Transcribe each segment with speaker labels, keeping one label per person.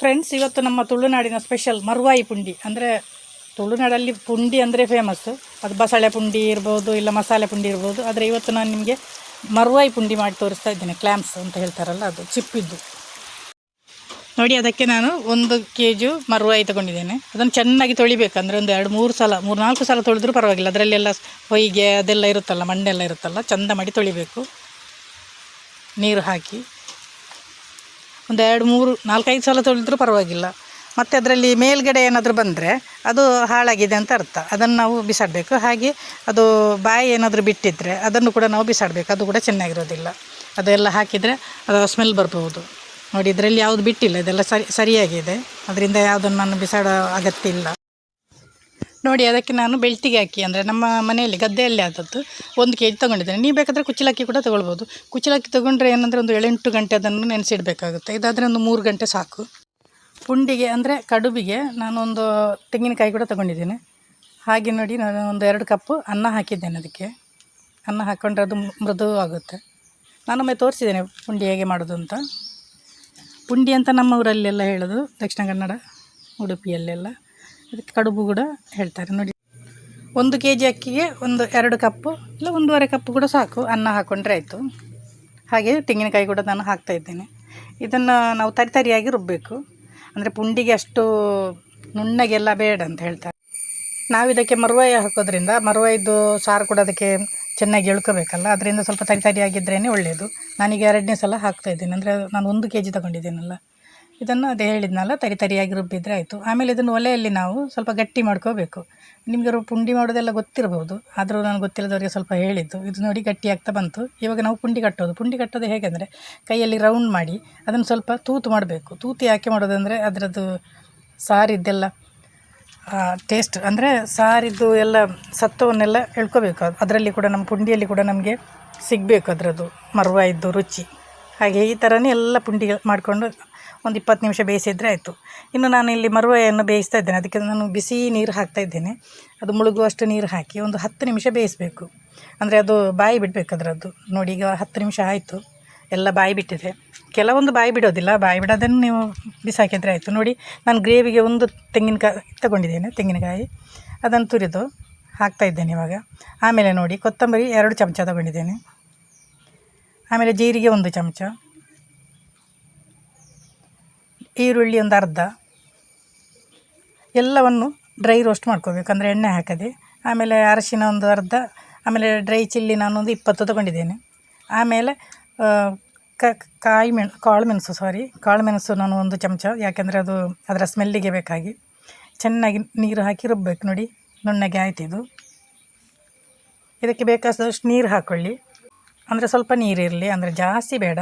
Speaker 1: Friends ಇವತ್ತು ನಮ್ಮ ತುಳುನಾಡಿನ ಸ್ಪೆಷಲ್ ಮರುವಾಯಿ ಪುಂಡಿ. ಅಂದರೆ ತುಳುನಾಡಲ್ಲಿ ಪುಂಡಿ ಅಂದರೆ ಫೇಮಸ್ಸು ಅದು ಬಸಳೆ ಪುಂಡಿ ಇರ್ಬೋದು, ಇಲ್ಲ ಮಸಾಲೆ ಪುಂಡಿ ಇರ್ಬೋದು. ಆದರೆ ಇವತ್ತು ನಾನು ನಿಮಗೆ ಮರುವಾಯಿ ಪುಂಡಿ ಮಾಡಿ ತೋರಿಸ್ತಾ ಇದ್ದೇನೆ. ಕ್ಲ್ಯಾಮ್ಸ್ ಅಂತ ಹೇಳ್ತಾರಲ್ಲ, ಅದು ಚಿಪ್ಪಿದ್ದು. ನೋಡಿ, ಅದಕ್ಕೆ ನಾನು ಒಂದು ಕೆ ಜು ಮರುವಾಯಿ ತಗೊಂಡಿದ್ದೇನೆ. ಅದನ್ನು ಚೆನ್ನಾಗಿ ತೊಳಿಬೇಕು. ಅಂದರೆ ಒಂದು ಎರಡು, ಮೂರು ಸಲ, ಮೂರು, ನಾಲ್ಕು ಸಲ ತೊಳೆದ್ರೂ ಪರವಾಗಿಲ್ಲ. ಅದರಲ್ಲೆಲ್ಲ ಹೊಯ್ಗೆ ಅದೆಲ್ಲ ಇರುತ್ತಲ್ಲ, ಮಣ್ಣೆಲ್ಲ ಇರುತ್ತಲ್ಲ, ಚಂದ ಮಾಡಿ ತೊಳಿಬೇಕು. ನೀರು ಹಾಕಿ. ಒಂದು ಎರಡು ಮೂರು ನಾಲ್ಕೈದು ಸಲ ತೊಳೆದ್ರು ಪರವಾಗಿಲ್ಲ. ಮತ್ತು ಅದರಲ್ಲಿ ಮೇಲ್ಗಡೆ ಏನಾದರೂ ಬಂದರೆ ಅದು ಹಾಳಾಗಿದೆ ಅಂತ ಅರ್ಥ. ಅದನ್ನು ನಾವು ಬಿಸಾಡಬೇಕು. ಹಾಗೆ ಅದು ಬಾಯಿ ಏನಾದರೂ ಬಿಟ್ಟಿದ್ದರೆ ಅದನ್ನು ಕೂಡ ನಾವು ಬಿಸಾಡಬೇಕು. ಅದು ಕೂಡ ಚೆನ್ನಾಗಿರೋದಿಲ್ಲ. ಅದೆಲ್ಲ ಹಾಕಿದರೆ ಅದು ಸ್ಮೆಲ್ ಬರ್ಬೋದು ನೋಡಿ, ಇದರಲ್ಲಿ ಯಾವುದು ಬಿಟ್ಟಿಲ್ಲ. ಇದೆಲ್ಲ ಸರಿ, ಸರಿಯಾಗಿದೆ. ಅದರಿಂದ ಯಾವುದನ್ನು ನಾನು ಬಿಸಾಡೋ ಅಗತ್ಯ ಇಲ್ಲ. ನೋಡಿ, ಅದಕ್ಕೆ ನಾನು ಬೆಳ್ತಿಗೆ ಹಾಕಿ, ಅಂದರೆ ನಮ್ಮ ಮನೆಯಲ್ಲಿ ಗದ್ದೆಯಲ್ಲಿ ಆದದ್ದು ಒಂದು ಕೆ ಜಿ ತೊಗೊಂಡಿದ್ದೇನೆ. ನೀವು ಬೇಕಾದರೆ ಕುಚ್ಚಲಕ್ಕಿ ಕೂಡ ತೊಗೊಳ್ಬೋದು. ಕುಚ್ಚಲಕ್ಕಿ ತೊಗೊಂಡ್ರೆ ಏನಂದರೆ ಒಂದು ಏಳೆಂಟು ಗಂಟೆ ಅದನ್ನು ನೆನೆಸಿಡಬೇಕಾಗುತ್ತೆ. ಇದಾದರೆ ಒಂದು ಮೂರು ಗಂಟೆ ಸಾಕು. ಪುಂಡಿಗೆ, ಅಂದರೆ ಕಡುಬಿಗೆ ನಾನೊಂದು ತೆಂಗಿನಕಾಯಿ ಕೂಡ ತೊಗೊಂಡಿದ್ದೇನೆ. ಹಾಗೆ ನೋಡಿ, ನಾನು ಒಂದು ಎರಡು ಕಪ್ಪು ಅನ್ನ ಹಾಕಿದ್ದೇನೆ ಅದಕ್ಕೆ. ಅನ್ನ ಹಾಕ್ಕೊಂಡ್ರೆ ಅದು ಮೃದು ಆಗುತ್ತೆ ನಾನೊಮ್ಮೆ ತೋರಿಸಿದ್ದೇನೆ ಪುಂಡಿ ಹೇಗೆ ಮಾಡೋದು ಅಂತ. ಪುಂಡಿ ಅಂತ ನಮ್ಮ ಊರಲ್ಲೆಲ್ಲ ಹೇಳೋದು, ದಕ್ಷಿಣ ಕನ್ನಡ ಉಡುಪಿಯಲ್ಲೆಲ್ಲ. ಅದಕ್ಕೆ ಕಡುಬು ಕೂಡ ಹೇಳ್ತಾರೆ ನೋಡಿ. ಒಂದು ಕೆ ಜಿ ಅಕ್ಕಿಗೆ ಒಂದು ಎರಡು ಕಪ್ಪು ಇಲ್ಲ ಒಂದೂವರೆ ಕಪ್ಪು ಕೂಡ ಸಾಕು. ಅನ್ನ ಹಾಕ್ಕೊಂಡ್ರೆ ಆಯಿತು. ಹಾಗೆ ತೆಂಗಿನಕಾಯಿ ಕೂಡ ನಾನು ಹಾಕ್ತಾ ಇದ್ದೇನೆ. ಇದನ್ನು ನಾವು ತರಿ ತರಿಯಾಗಿ ರುಬ್ಬಬೇಕು ಅಂದರೆ ಪುಂಡಿಗೆ ಅಷ್ಟು ನುಣ್ಣಗೆಲ್ಲ ಬೇಡ ಅಂತ ಹೇಳ್ತಾರೆ. ನಾವು ಇದಕ್ಕೆ ಮರುವಾಯಿ ಹಾಕೋದ್ರಿಂದ ಮರುವಾಯಿದ್ದು ಸಾರು ಕೂಡ ಅದಕ್ಕೆ ಚೆನ್ನಾಗಿ ಎಳ್ಕೋಬೇಕಲ್ಲ, ಅದರಿಂದ ಸ್ವಲ್ಪ ತರಿ ತರಿಯಾಗಿದ್ರೇ ಒಳ್ಳೆಯದು ನಾನೀಗ ಎರಡನೇ ಸಲ ಹಾಕ್ತಾ ಇದ್ದೇನೆ. ಅಂದರೆ ನಾನು ಒಂದು ಕೆ ಜಿ ತೊಗೊಂಡಿದ್ದೀನಲ್ಲ. ಇದನ್ನು ಅದೇ ಹೇಳಿದ್ನಲ್ಲ, ತರಿ ತರಿಯಾಗಿ ರುಬ್ಬಿದ್ರೆ ಆಯಿತು. ಆಮೇಲೆ ಇದನ್ನು ಒಲೆಯಲ್ಲಿ ನಾವು ಸ್ವಲ್ಪ ಗಟ್ಟಿ ಮಾಡ್ಕೋಬೇಕು. ನಿಮಗೆ ಪುಂಡಿ ಮಾಡೋದೆಲ್ಲ ಗೊತ್ತಿರಬಹುದು ಆದರೂ ನಾನು ಗೊತ್ತಿಲ್ಲದವರಿಗೆ ಸ್ವಲ್ಪ ಹೇಳಿದ್ದು. ಇದು ನೋಡಿ ಗಟ್ಟಿ ಆಗ್ತಾ ಬಂತು. ಇವಾಗ ನಾವು ಪುಂಡಿ ಕಟ್ಟೋದು. ಪುಂಡಿ ಕಟ್ಟೋದು ಹೇಗೆಂದರೆ, ಕೈಯಲ್ಲಿ ರೌಂಡ್ ಮಾಡಿ ಅದನ್ನು ಸ್ವಲ್ಪ ತೂತು ಮಾಡಬೇಕು. ತೂತು ಯಾಕೆ ಮಾಡೋದಂದರೆ, ಅದರದ್ದು ಸಾರಿದ್ದೆಲ್ಲ ಟೇಸ್ಟ್ ಅಂದರೆ ಸಾರಿದ್ದು ಎಲ್ಲ ಸತ್ವವನ್ನೆಲ್ಲ ಎಳ್ಕೋಬೇಕು. ಅದರಲ್ಲಿ ಕೂಡ ನಮ್ಮ ಪುಂಡಿಯಲ್ಲಿ ಕೂಡ ನಮಗೆ ಸಿಗಬೇಕು ಅದರದ್ದು ಇದ್ದು ರುಚಿ. ಹಾಗೆ ಈ ಥರನೇ ಎಲ್ಲ ಪುಂಡಿ ಮಾಡಿಕೊಂಡು ಒಂದು ಇಪ್ಪತ್ತು ನಿಮಿಷ ಬೇಯಿಸಿದರೆ ಆಯಿತು. ಇನ್ನು ನಾನು ಇಲ್ಲಿ ಮರುವೆಯನ್ನು ಬೇಯಿಸ್ತಾ ಇದ್ದೇನೆ. ಅದಕ್ಕೆ ನಾನು ಬಿಸಿ ನೀರು ಹಾಕ್ತಾ ಇದ್ದೇನೆ. ಅದು ಮುಳುಗುವಷ್ಟು ನೀರು ಹಾಕಿ ಒಂದು ಹತ್ತು ನಿಮಿಷ ಬೇಯಿಸಬೇಕು. ಅಂದರೆ ಅದು ಬಾಯಿ ಬಿಡಬೇಕು ಅದರದ್ದು. ನೋಡಿ, ಈಗ ಹತ್ತು ನಿಮಿಷ ಆಯಿತು. ಎಲ್ಲ ಬಾಯಿ ಬಿಟ್ಟಿದೆ. ಕೆಲವೊಂದು ಬಾಯಿ ಬಿಡೋದಿಲ್ಲ. ಬಾಯಿ ಬಿಡೋದನ್ನು ನೀವು ಬಿಸಾಕಿದರೆ ಆಯಿತು. ನೋಡಿ, ನಾನು ಗ್ರೇವಿಗೆ ಒಂದು ತೆಂಗಿನಕಾಯಿ ತಗೊಂಡಿದ್ದೇನೆ, ತೆಂಗಿನಕಾಯಿ. ಅದನ್ನು ತುರಿದು ಹಾಕ್ತಾ ಇದ್ದೇನೆ ಇವಾಗ. ಆಮೇಲೆ ನೋಡಿ, ಕೊತ್ತಂಬರಿ ಎರಡು ಚಮಚ ತಗೊಂಡಿದ್ದೇನೆ. ಆಮೇಲೆ ಜೀರಿಗೆ ಒಂದು ಚಮಚ. ಈರುಳ್ಳಿ ಒಂದು ಅರ್ಧ. ಎಲ್ಲವನ್ನು ಡ್ರೈ ರೋಸ್ಟ್ ಮಾಡ್ಕೋಬೇಕು. ಅಂದರೆ ಎಣ್ಣೆ ಹಾಕದೆ. ಆಮೇಲೆ ಅರಶಿನ ಒಂದು ಅರ್ಧ. ಆಮೇಲೆ ಡ್ರೈ ಚಿಲ್ಲಿ ನಾನೊಂದು ಇಪ್ಪತ್ತು ತಗೊಂಡಿದ್ದೇನೆ. ಆಮೇಲೆ ಕ, ಕಾಯಿ ಮೆಣ್ ಕಾಳು ಮೆಣಸು ಸಾರಿ ಕಾಳು ಮೆಣಸು ನಾನು ಒಂದು ಚಮಚ. ಯಾಕೆಂದರೆ ಅದು ಅದರ ಸ್ಮೆಲ್ಲಿಗೆ ಬೇಕಾಗಿ. ಚೆನ್ನಾಗಿ ನೀರು ಹಾಕಿ ರುಬ್ಬಬೇಕು ನೋಡಿ, ನುಣ್ಣಗೆ ಆಯ್ತು ಇದು. ಇದಕ್ಕೆ ಬೇಕಾದಷ್ಟು ನೀರು ಹಾಕ್ಕೊಳ್ಳಿ ಅಂದರೆ ಸ್ವಲ್ಪ ನೀರು ಇರಲಿ. ಅಂದರೆ ಜಾಸ್ತಿ ಬೇಡ.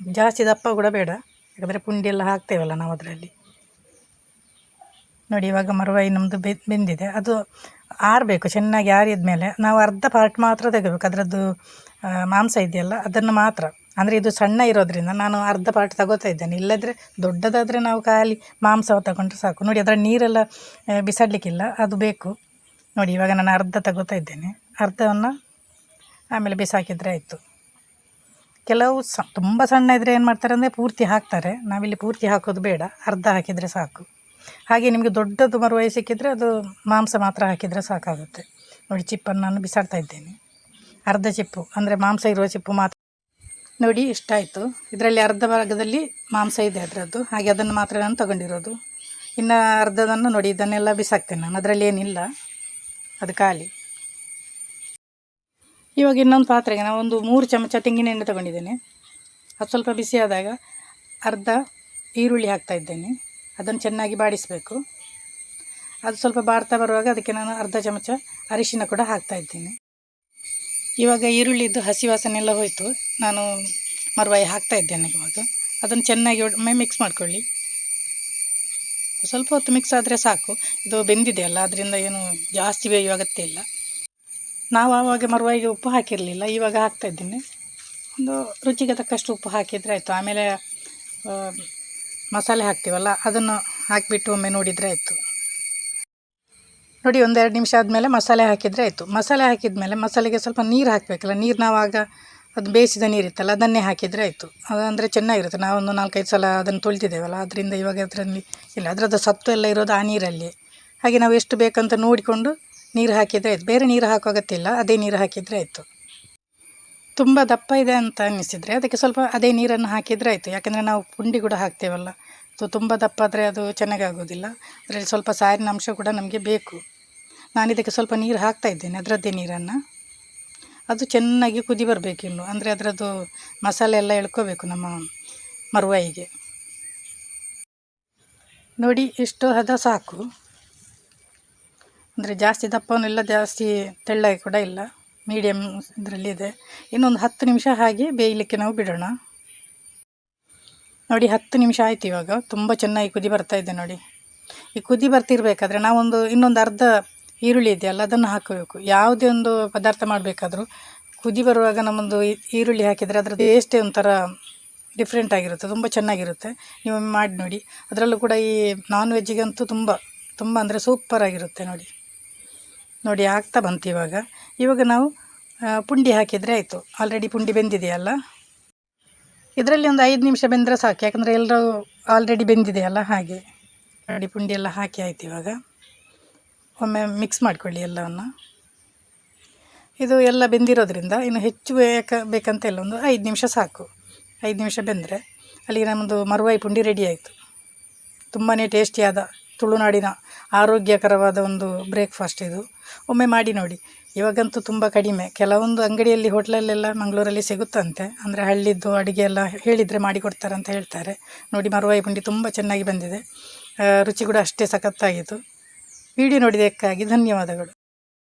Speaker 1: ಜಾಸ್ತಿ ದಪ್ಪ ಕೂಡ ಬೇಡ. ಯಾಕಂದರೆ ಪುಂಡಿ ಎಲ್ಲ ಹಾಕ್ತೇವಲ್ಲ ನಾವು ಅದರಲ್ಲಿ. ನೋಡಿ, ಇವಾಗ ಮರವಾಯಿ ನಮ್ಮದು ಬೆಂದಿದೆ. ಅದು ಆರಬೇಕು, ಚೆನ್ನಾಗಿ ಆರಿದ ಮೇಲೆ. ನಾವು ಅರ್ಧ ಪಾರ್ಟ್ ಮಾತ್ರ ತೆಗಬೇಕು. ಅದರದ್ದು ಮಾಂಸ ಇದೆಯಲ್ಲ, ಅದನ್ನು ಮಾತ್ರ. ಅಂದರೆ ಇದು ಸಣ್ಣ ಇರೋದ್ರಿಂದ ನಾನು ಅರ್ಧ ಪಾರ್ಟ್ ತಗೋತಾ ಇದ್ದೇನೆ. ಇಲ್ಲದ್ರೆ ದೊಡ್ಡದಾದರೆ ನಾವು ಖಾಲಿ ಮಾಂಸ ತಗೊಂಡ್ರೆ ಸಾಕು. ನೋಡಿ ಅದರ ನೀರೆಲ್ಲ ಬಿಸಾಡಲಿಕ್ಕಿಲ್ಲ. ಅದು ಬೇಕು. ನೋಡಿ, ಇವಾಗ ನಾನು ಅರ್ಧ ತಗೋತಾ ಇದ್ದೇನೆ. ಅರ್ಧವನ್ನು ಆಮೇಲೆ ಬಿಸಾಕಿದರೆ ಆಯಿತು. ಕೆಲವು ಸ, ತುಂಬ ಸಣ್ಣ ಇದ್ದರೆ ಏನು ಮಾಡ್ತಾರೆ ಅಂದರೆ ಪೂರ್ತಿ ಹಾಕ್ತಾರೆ. ನಾವಿಲ್ಲಿ ಪೂರ್ತಿ ಹಾಕೋದು ಬೇಡ. ಅರ್ಧ ಹಾಕಿದರೆ ಸಾಕು. ಹಾಗೆ ನಿಮಗೆ ದೊಡ್ಡದು ಮರುವಾಯಿ ಸಿಕ್ಕಿದರೆ ಅದು ಮಾಂಸ ಮಾತ್ರ ಹಾಕಿದರೆ ಸಾಕಾಗುತ್ತೆ. ನೋಡಿ, ಚಿಪ್ಪನ್ನು ನಾನು ಬಿಸಾಡ್ತಾ ಇದ್ದೇನೆ. ಅರ್ಧ ಚಿಪ್ಪು, ಅಂದರೆ ಮಾಂಸ ಇರುವ ಚಿಪ್ಪು ಮಾತ್ರ. ನೋಡಿ ಇಷ್ಟಾಯಿತು ಇದರಲ್ಲಿ ಅರ್ಧ ಭಾಗದಲ್ಲಿ ಮಾಂಸ ಇದೆ ಅದರದ್ದು. ಹಾಗೆ ಅದನ್ನು ಮಾತ್ರ ನಾನು ತಗೊಂಡಿರೋದು. ಇನ್ನು ಅರ್ಧದನ್ನು ನೋಡಿ, ಇದನ್ನೆಲ್ಲ ಬಿಸಾಕ್ತೇನೆ ನಾನು. ಅದರಲ್ಲಿ ಏನಿಲ್ಲ. ಅದು ಖಾಲಿ. ಇವಾಗ ಇನ್ನೊಂದು ಪಾತ್ರೆಗೆ ನಾವು ಒಂದು ಮೂರು ಚಮಚ ತೆಂಗಿನ ಎಣ್ಣೆ ತಗೊಂಡಿದ್ದೇನೆ. ಅದು ಸ್ವಲ್ಪ ಬಿಸಿ ಆದಾಗ ಅರ್ಧ ಈರುಳ್ಳಿ ಹಾಕ್ತಾ ಇದ್ದೇನೆ. ಅದನ್ನು ಚೆನ್ನಾಗಿ ಬಾಡಿಸಬೇಕು. ಅದು ಸ್ವಲ್ಪ ಬಾಡ್ತಾ ಬರುವಾಗ ಅದಕ್ಕೆ ನಾನು ಅರ್ಧ ಚಮಚ ಅರಿಶಿನ ಕೂಡ ಹಾಕ್ತಾ ಇದ್ದೇನೆ. ಇವಾಗ ಈರುಳ್ಳಿದ್ದು ಹಸಿ ವಾಸನೆ ಎಲ್ಲ ಹೋಯಿತು. ನಾನು ಮರುವಾಯಿ ಹಾಕ್ತಾ ಇದ್ದೇನೆ ಇವಾಗ. ಅದನ್ನು ಚೆನ್ನಾಗಿ ಒಮ್ಮೆ ಮಿಕ್ಸ್ ಮಾಡ್ಕೊಳ್ಳಿ. ಸ್ವಲ್ಪ ಹೊತ್ತು ಮಿಕ್ಸ್ ಆದರೆ ಸಾಕು. ಇದು ಬೆಂದಿದೆ ಅಲ್ಲ ಅದರಿಂದ ಏನು ಜಾಸ್ತಿ ಬೇಯುವ ಅಗತ್ಯ ಇಲ್ಲ. ನಾವು ಆವಾಗ ಮರುವಾಗಿ ಉಪ್ಪು ಹಾಕಿರಲಿಲ್ಲ, ಇವಾಗ ಹಾಕ್ತಾ ಇದ್ದೀನಿ. ಒಂದು ರುಚಿಗೆ ತಕ್ಕಷ್ಟು ಉಪ್ಪು ಹಾಕಿದರೆ ಆಯಿತು. ಆಮೇಲೆ ಮಸಾಲೆ ಹಾಕ್ತೀವಲ್ಲ, ಅದನ್ನು ಹಾಕಿಬಿಟ್ಟು ಒಮ್ಮೆ ನೋಡಿದರೆ ಆಯಿತು. ನೋಡಿ, ಒಂದೆರಡು ನಿಮಿಷ ಆದಮೇಲೆ ಮಸಾಲೆ ಹಾಕಿದರೆ ಆಯಿತು. ಮಸಾಲೆ ಹಾಕಿದ ಮೇಲೆ ಮಸಾಲೆಗೆ ಸ್ವಲ್ಪ ನೀರು ಹಾಕಬೇಕಲ್ಲ, ನೀರು ನಾವು ಆಗ ಅದು ಬೇಯಿಸಿದ ನೀರಿತ್ತಲ್ಲ ಅದನ್ನೇ ಹಾಕಿದರೆ ಆಯಿತು. ಅದಂದರೆ ಚೆನ್ನಾಗಿರುತ್ತೆ. ನಾವೊಂದು ನಾಲ್ಕೈದು ಸಲ ಅದನ್ನು ತೊಳಿತಿದ್ದೇವಲ್ಲ, ಅದರಿಂದ ಇವಾಗ ಅದರಲ್ಲಿ ಇಲ್ಲ, ಅದರದ್ದು ಸತ್ತು ಎಲ್ಲ ಇರೋದು ಆ ನೀರಲ್ಲಿ. ಹಾಗೆ ನಾವು ಎಷ್ಟು ಬೇಕಂತ ನೋಡಿಕೊಂಡು ನೀರು ಹಾಕಿದರೆ ಆಯಿತು. ಬೇರೆ ನೀರು ಹಾಕೋ ಅದೇ ನೀರು ಹಾಕಿದರೆ ಆಯಿತು. ತುಂಬ ದಪ್ಪ ಇದೆ ಅಂತ ಅನ್ನಿಸಿದರೆ ಅದಕ್ಕೆ ಸ್ವಲ್ಪ ಅದೇ ನೀರನ್ನು ಹಾಕಿದರೆ ಆಯಿತು. ಯಾಕಂದರೆ ನಾವು ಪುಂಡಿ ಕೂಡ ಹಾಕ್ತೇವಲ್ಲ. ಸೊ ತುಂಬ ದಪ್ಪ ಆದರೆ ಅದು ಚೆನ್ನಾಗಾಗೋದಿಲ್ಲ. ಅದರಲ್ಲಿ ಸ್ವಲ್ಪ ಸಾರಿನ ಅಂಶ ಕೂಡ ನಮಗೆ ಬೇಕು. ನಾನು ಇದಕ್ಕೆ ಸ್ವಲ್ಪ ನೀರು ಹಾಕ್ತಾ ಇದ್ದೇನೆ, ಅದರದ್ದೇ ನೀರನ್ನು. ಅದು ಚೆನ್ನಾಗಿ ಕುದಿ ಬರಬೇಕು ಇನ್ನು. ಅಂದರೆ ಅದರದ್ದು ಮಸಾಲೆ ಎಲ್ಲ ಎಳ್ಕೋಬೇಕು ನಮ್ಮ ಮರುವಾಯಿಗೆ. ನೋಡಿ ಇಷ್ಟು ಹದ ಸಾಕು. ಅಂದರೆ ಜಾಸ್ತಿ ದಪ್ಪವೂ ಇಲ್ಲ ಜಾಸ್ತಿ ತೆಳ್ಳಗೆ ಕೂಡ ಇಲ್ಲ. ಮೀಡಿಯಮ್ ಇದರಲ್ಲಿದೆ ಇನ್ನೊಂದು ಹತ್ತು ನಿಮಿಷ ಹಾಗೆ ಬೇಯಲಿಕ್ಕೆ ನಾವು ಬಿಡೋಣ. ನೋಡಿ, ಹತ್ತು ನಿಮಿಷ ಆಯ್ತು ಇವಾಗ. ತುಂಬ ಚೆನ್ನಾಗಿ ಕುದಿ ಬರ್ತಾ ಇದೆ ನೋಡಿ. ಈ ಕುದಿ ಬರ್ತಿರ್ಬೇಕಾದ್ರೆ ನಾವೊಂದು ಇನ್ನೊಂದು ಅರ್ಧ ಈರುಳ್ಳಿ ಇದೆಯಲ್ಲ, ಅದನ್ನು ಹಾಕಬೇಕು. ಯಾವುದೇ ಒಂದು ಪದಾರ್ಥ ಮಾಡಬೇಕಾದ್ರೂ ಕುದಿ ಬರುವಾಗ ನಮ್ಮೊಂದು ಈರುಳ್ಳಿ ಹಾಕಿದರೆ ಅದರ ಟೇಸ್ಟೇ ಒಂಥರ ಡಿಫ್ರೆಂಟ್ ಆಗಿರುತ್ತೆ. ತುಂಬ ಚೆನ್ನಾಗಿರುತ್ತೆ. ನೀವು ಮಾಡಿ ನೋಡಿ. ಅದರಲ್ಲೂ ಕೂಡ ಈ ನಾನ್ ವೆಜ್ಜಿಗಂತೂ ತುಂಬ ತುಂಬ ಅಂದರೆ ಸೂಪರ್ ಆಗಿರುತ್ತೆ ನೋಡಿ. ನೋಡಿ ಆಗ್ತಾ ಬಂತು ಇವಾಗ. ಇವಾಗ ನಾವು ಪುಂಡಿ ಹಾಕಿದರೆ ಆಯಿತು. ಆಲ್ರೆಡಿ ಪುಂಡಿ ಬೆಂದಿದೆಯಲ್ಲ? ಇದರಲ್ಲಿ ಒಂದು ಐದು ನಿಮಿಷ ಬೆಂದರೆ ಸಾಕು. ಯಾಕಂದರೆ ಎಲ್ಲರೂ ಆಲ್ರೆಡಿ ಬೆಂದಿದೆಯಲ್ಲ ಹಾಗೆ. ನೋಡಿ, ಪುಂಡಿ ಎಲ್ಲ ಹಾಕಿ ಆಯ್ತು ಇವಾಗ. ಒಮ್ಮೆ ಮಿಕ್ಸ್ ಮಾಡಿಕೊಳ್ಳಿ ಎಲ್ಲವನ್ನು. ಇದು ಎಲ್ಲ ಬೆಂದಿರೋದ್ರಿಂದ ಇನ್ನು ಹೆಚ್ಚು ಬೇಕ, ಬೇಕಂತ ಇಲ್ಲ. ಒಂದು ಐದು ನಿಮಿಷ ಸಾಕು. ಐದು ನಿಮಿಷ ಬೆಂದರೆ ಅಲ್ಲಿಗೆ ನಮ್ಮದು ಮರುವಾಯಿ ಪುಂಡಿ ರೆಡಿ ಆಯಿತು. ತುಂಬಾ ಟೇಸ್ಟಿಯಾದ ತುಳುನಾಡಿನ ಆರೋಗ್ಯಕರವಾದ ಒಂದು ಬ್ರೇಕ್ಫಾಸ್ಟ್ ಇದು. ಒಮ್ಮೆ ಮಾಡಿ ನೋಡಿ. ಇವಾಗಂತೂ ತುಂಬ ಕಡಿಮೆ. ಕೆಲವೊಂದು ಅಂಗಡಿಯಲ್ಲಿ ಹೋಟ್ಲಲ್ಲೆಲ್ಲ ಮಂಗಳೂರಲ್ಲಿ ಸಿಗುತ್ತಂತೆ. ಅಂದರೆ ಹಳ್ಳಿದ್ದು ಅಡುಗೆ ಎಲ್ಲ ಹೇಳಿದರೆ ಅಂತ ಹೇಳ್ತಾರೆ. ನೋಡಿ, ಮರುವಾಯಿ ಪುಂಡಿ ತುಂಬ ಚೆನ್ನಾಗಿ ಬಂದಿದೆ. ರುಚಿ ಕೂಡ ಅಷ್ಟೇ ಸಖತ್ತಾಗಿತ್ತು ವಿಡಿಯೋ ನೋಡಿದ್ದಕ್ಕಾಗಿ ಧನ್ಯವಾದಗಳು.